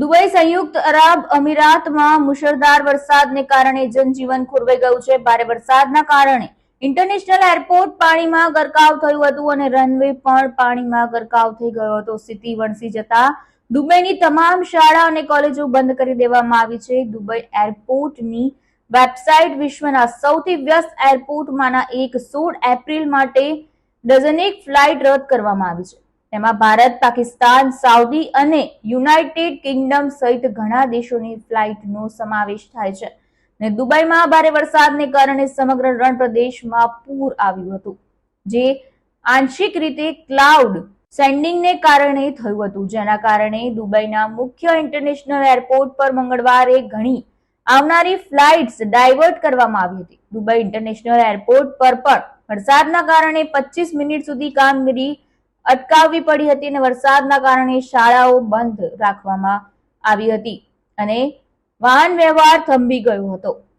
Dubai સંયુક્ત અરબ અમીરાતમાં મુશળધાર વરસાદને કારણે જનજીવન ખોરવાઈ ગયું છે. ભારે વરસાદના કારણે ઇન્ટરનેશનલ એરપોર્ટ પાણીમાં ગરકાવ થયું હતું અને રનવે પણ પાણીમાં ગરકાવ થઈ ગયો હતો. સ્થિતિ વણસી જતા દુબઈની તમામ શાળા અને કોલેજો બંધ કરી દેવામાં આવી છે. દુબઈ એરપોર્ટની વેબસાઇટ વિશ્વના સૌથી વ્યસ્ત એરપોર્ટમાંના એક સોળ એપ્રિલ માટે ડઝનેક ફ્લાઇટ રદ કરવામાં આવી છે. તેમાં ભારત, પાકિસ્તાન, સાઉદી અને યુનાઇટેડ કિંગડમ સહિત ઘણા દેશોની ફ્લાઇટનો સમાવેશ થાય છે. ને દુબઈમાં ભારે વરસાદને કારણે સમગ્ર રણ પ્રદેશમાં પૂર આવ્યું હતું, જે આંશિક રીતે ક્લાઉડ સેન્ડિંગને કારણે થયું હતું. જેના કારણે દુબઈના મુખ્ય ઇન્ટરનેશનલ એરપોર્ટ પર મંગળવારે ઘણી આવનારી ફ્લાઇટ્સ ડાયવર્ટ કરવામાં આવી હતી. દુબઈ ઇન્ટરનેશનલ એરપોર્ટ પર પણ વરસાદના કારણે 25 મિનિટ સુધી કામગીરી અટકાવવી પડી હતી અને વરસાદના કારણે શાળાઓ બંધ રાખવામાં આવી હતી. અને વાહન વ્યવહાર થંભી ગયો હતો.